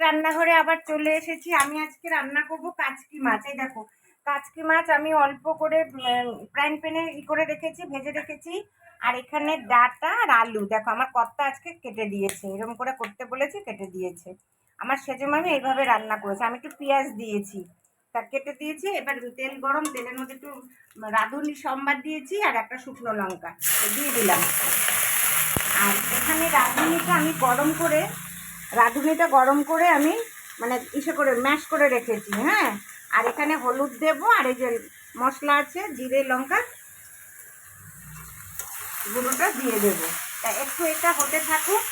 রান্নাঘরে আবার চলে এসেছি। আমি আজকে রান্না করব কাচকি মাছ। এই দেখো, কাচকি মাছ আমি অল্প করে ফ্রাইং প্যানে ই করে রেখেছি, ভেজে রেখেছি। আর এখানে ডাটা আর আলু। দেখো, আমার কর্তা আজকে কেটে দিয়েছে। এরকম করে করতে বলেছে, কেটে দিয়েছে। আমার সেজে মামি এইভাবে রান্না করেছে। আমি একটু পেঁয়াজ দিয়েছি। তা কেটে দিয়েছি। এবার তেল গরম, তেলের মধ্যে একটু রাঁধুনি সম্বাদ দিয়েছি আর একটা শুকনো লঙ্কা। দিয়ে দিলাম। আর এখানে রাঁধুনিটা আমি গরম করে রাঁধুনিটা গরম করে আমি মানে ইসে করে ম্যাশ করে রেখেছি হ্যাঁ? আর এখানে হলুদ দেবো, আর এই যে মশলা আছে, জিরে, লঙ্কা, গুঁড়োটা দিয়ে দেবো। তা একটু এটা হতে থাকুক।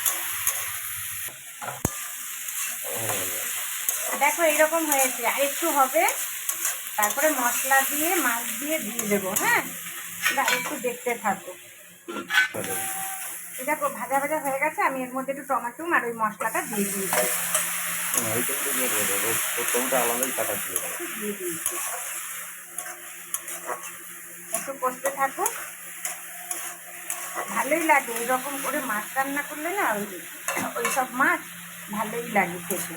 দেখো এইরকম হয়েছে। আর একটু হবে, তারপরে মশলা দিয়ে, মাছ দিয়ে দিয়ে দেবো হ্যাঁ? একটু দেখতে থাকো এই দেখো ভাজা ভাজা হয়ে গেছে আমি এর মধ্যে একটু টমেটো আর ওই মশলাটা দিয়ে দিয়েছি। একটু দিয়ে দিয়েছি। একটু কষতে থাকো। ভালোই লাগে এরকম করে মাছ রান্না করলে না ওই ওই সব মাছ ভালোই লাগে খেতে।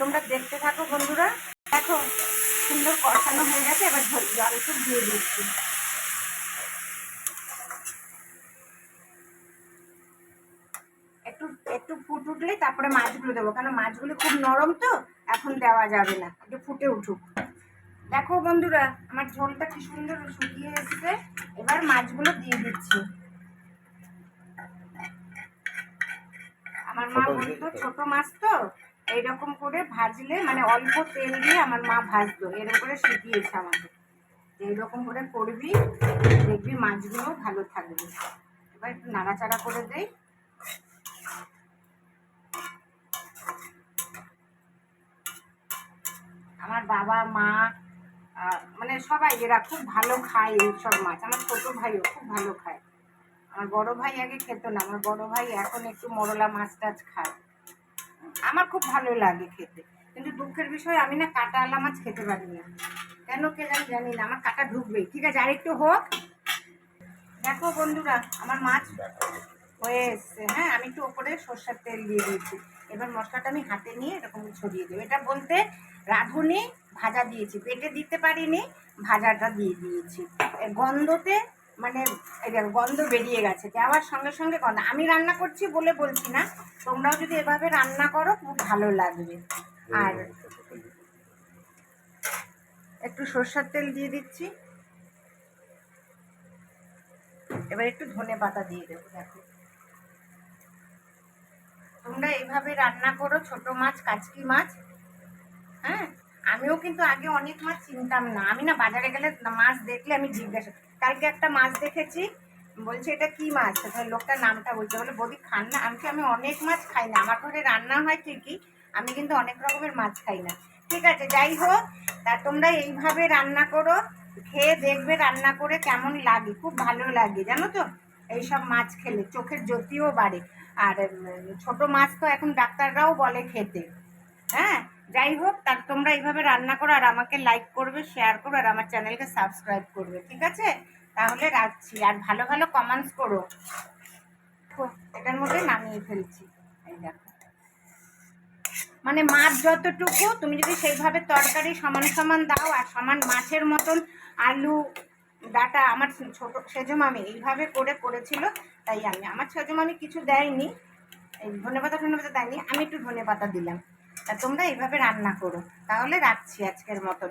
তোমরা দেখতে থাকো বন্ধুরা। দেখো সুন্দর কষানো হয়ে গেছে এবার জল একটু দিয়ে দিচ্ছি। একটু ফুট উঠলেই তারপরে মাছগুলো দেবো। কারণ মাছগুলো খুব নরম তো এখন দেওয়া যাবে না। একটু ফুটে উঠুক। দেখো বন্ধুরা আমার ঝোলটা কি সুন্দর শুকিয়ে এসেছে। এবার মাছগুলো দিয়ে দিচ্ছি। আমার মা বলতো ছোট মাছ তো এইরকম করে ভাজলে মানে অল্প তেল দিয়ে আমার মা ভাজতো এরকম করে শিখিয়েছে আমাকে। এইরকম করে করবি দেখবি মাছগুলো ভালো থাকবে। এবার একটু নাড়াচাড়া করে দেই আমার বাবা, মা মানে সবাই এরা খুব ভালো খায় এইসব মাছ। আমার ছোট ভাইও খুব ভালো খায়। আমার বড় ভাই আগে খেত না, আমার বড় ভাই এখন একটু মরলা মাছ টাছ খায়। আমার খুব ভালো লাগে খেতে। কিন্তু দুঃখের বিষয়, আমি না কাটা আলা মাছ খেতে পারি না। কেন কে জানি জানি না, আমার কাটা ঢুকবেই। ঠিক আছে, আরেকটু হোক। দেখো বন্ধুরা, আমার মাছ হয়ে এসছে। হ্যাঁ আমি একটু ওপরে সর্ষের তেল দিয়ে দিয়েছি। এবার মশলাটা আমি হাতে নিয়ে এরকম ছড়িয়ে দেবো। এটা বলতে রাঁধুনি ভাজা দিয়েছি। পেটে দিতে পারিনি, ভাজাটা দিয়ে দিয়েছি। গন্ধতে মানে গন্ধ বেরিয়ে গেছে। দেওয়ার সঙ্গে সঙ্গে গন্ধ। আমি রান্না করছি বলে বলছি না, তোমরাও যদি এভাবে রান্না করো, খুব ভালো লাগবে। আর একটু সর্ষের তেল দিয়ে দিচ্ছি। এবার একটু ধনে পাতা দিয়ে দেবো, দেখো। তোমরা এইভাবে রান্না করো, ছোট মাছ, কাচকি মাছ হ্যাঁ? আমিও কিন্তু আগে অনেক মাছ চিনতাম না। আমি না বাজারে গেলে মাছ দেখলে আমি জিজ্ঞাসা কালকে একটা মাছ দেখেছি, বলছে, এটা কি মাছ? লোকটার নামটা বলছে। বলে, বৌদি, খান না, আমি আমি অনেক মাছ খাই না। আমার ঘরে রান্না হয় ঠিকই, আমি কিন্তু অনেক রকমের মাছ খাই না। ঠিক আছে, যাই হোক, তা তোমরা এইভাবে রান্না করো, খেয়ে দেখবে রান্না করে কেমন লাগে, খুব ভালো লাগে, জানো তো? এইসব মাছ খেলে চোখের জ্যোতিও বাড়ে। আর ছোট মাছ তো এখন ডাক্তাররাও বলে খেতে। হ্যাঁ? যাই হোক, তার তোমরা এইভাবে রান্না করো আর আমাকে লাইক করবে শেয়ার করো আর আমার চ্যানেলকে সাবস্ক্রাইব করবে, ঠিক আছে? তাহলে রাখছি। আর ভালো ভালো কমেন্টস করো। এটার মধ্যে নামিয়ে ফেলছি। এই দেখো। মানে মাছ যতটুকু, তুমি যদি সেইভাবে তরকারি সমান সমান দাও আর সমান মাছের মতন আলু, ডাটা, আমার ছোট সেজো মামি এইভাবে করে করেছিল, তাই আমি। আমার সেজো মামি কিছু দেয়নি। এই ধনে পাতা ধনে পাতা দেয়নি। আমি একটু ধনে পাতা দিলাম। তোমরা এইভাবে রান্না করো। তাহলে রাখছি আজকের মতন।